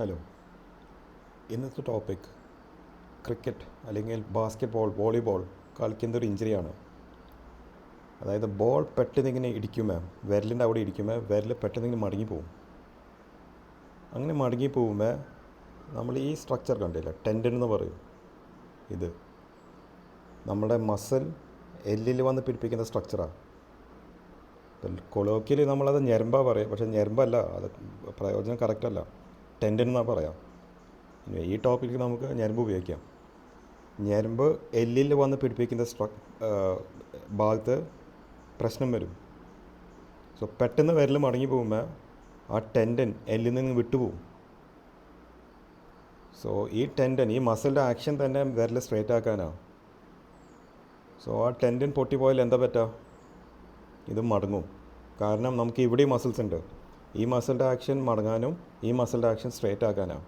Hello. ഇന്നത്തെ topic cricket അല്ലെങ്കിൽ basketball volleyball കളിക്കുന്ന ഒരു ഇഞ്ചുറിയാണ് അതായത് ബോൾ പെട്ടെന്ന് ഇങ്ങനെ ഇടിക്കുമ്പോൾ വിരലിന്റെ അവിടെ ഇടിക്കുമ്പോൾ വിരൽ പെട്ടെന്ന് ഇങ്ങനെ മടങ്ങി പോകും അങ്ങനെ മടങ്ങി പോകുമ്പോൾ നമ്മൾ ഈ സ്ട്രക്ചർ കണ്ടില്ല? ടെൻഡൻ എന്ന് പറയും. ഇത് നമ്മുടെ മസിൽ എല്ലിൽ വന്ന് പിടിപ്പിക്കുന്ന സ്ട്രക്ചറാണ് കൊളോക്കിയിൽ നമ്മളത് ഞരമ്പാ പറയും. പക്ഷേ ഞരമ്പല്ല. അത് പ്രയോജനം കറക്റ്റ് അല്ല. ടെൻഡൻ എന്നാ പറയാം. ഈ ടോപ്പിക്ക് നമുക്ക് ഞരമ്പ് ഉപയോഗിക്കാം. ഞരമ്പ് എല്ലിൽ വന്ന് പിടിപ്പിക്കുന്ന സ്ട്ര ഭാഗത്ത് പ്രശ്നം വരും. സോ പെട്ടെന്ന് വിരൽ മടങ്ങി പോകുമ്പോൾ ആ ടെൻഡൻ എല്ലിൽ നിന്ന് വിട്ടുപോകും. സോ ഈ ടെൻഡൻ ഈ മസിലിന്റെ ആക്ഷൻ തന്നെ വിരൽ സ്ട്രേറ്റ് ആക്കാനാണ് സോ ആ ടെൻഡൻ പൊട്ടിപ്പോയാൽ എന്താ പറ്റുക ഇത് മടങ്ങും. കാരണം നമുക്ക് ഇവിടെ മസിൽസ് ഉണ്ട്. ഈ മസിലിന്റെ ആക്ഷൻ മടങ്ങാനും ഈ മസിലിന്റെ ആക്ഷൻ സ്ട്രേറ്റ് ആക്കാനാണ്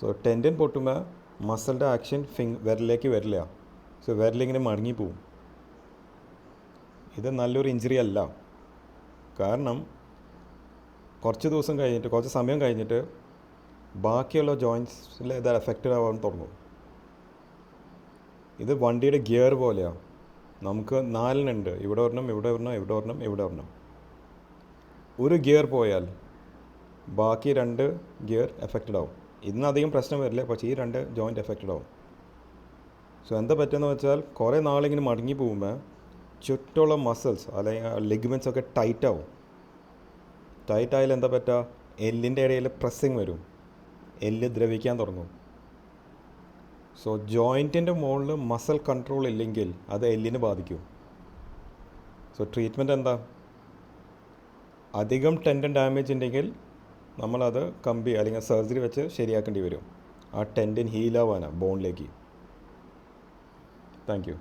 സോ ടെൻഡൻ പൊട്ടുമ്പോൾ മസിലിന്റെ ആക്ഷൻ ഫിങ് വിരലിലേക്ക് വരില്ല. സോ വിരലിങ്ങനെ മടങ്ങിപ്പോവും ഇത് നല്ലൊരു ഇഞ്ചുറി അല്ല. കാരണം കുറച്ച് ദിവസം കഴിഞ്ഞിട്ട് കുറച്ച് സമയം കഴിഞ്ഞിട്ട് ബാക്കിയുള്ള ജോയിൻസിൽ ഇത് എഫക്റ്റഡ് ആവാൻ തുടങ്ങും. ഇത് വണ്ടിയുടെ ഗിയർ പോലെയാണ് നമുക്ക് നാലിനുണ്ട്. ഇവിടെ ഒരെണ്ണം ഇവിടെ ഒരെണ്ണം ഇവിടെ ഒരെണ്ണം ഇവിടെ ഒരെണ്ണം. ഒരു ഗിയർ പോയാൽ ബാക്കി രണ്ട് ഗിയർ എഫക്റ്റഡ് ആവും. ഇന്ന് അധികം പ്രശ്നം വരില്ല പക്ഷേ ഈ രണ്ട് ജോയിന്റ് എഫക്റ്റഡ് ആവും. സോ എന്താ പറ്റുമെന്ന് വെച്ചാൽ കുറേ നാളിങ്ങനെ മടങ്ങി പോകുമ്പോൾ ചുറ്റുള്ള മസിൽസ് അല്ലെങ്കിൽ ലെഗ്മെൻസ് ഒക്കെ ടൈറ്റ് ആവും. ടൈറ്റ് ആയാൽ എന്താ പറ്റുക എല്ലിന്റെ ഇടയിൽ പ്രസ്സിങ് വരും. എല്ല് ദ്രവിക്കാൻ തുടങ്ങും. സോ ജോയിന്റിന്റെ മുകളിൽ മസിൽ കൺട്രോൾ ഇല്ലെങ്കിൽ അത് എല്ലിനെ ബാധിക്കും. സോ ട്രീറ്റ്മെന്റ് എന്താ? അധികം ടെൻഡൻ ഡാമേജ് ഉണ്ടെങ്കിൽ നമ്മളത് കമ്പി അല്ലെങ്കിൽ സർജറി വെച്ച് ശരിയാക്കേണ്ടി വരും. ആ ടെൻഡൻ ഹീലാവാനാണ് ബോണിലേക്ക് താങ്ക് യു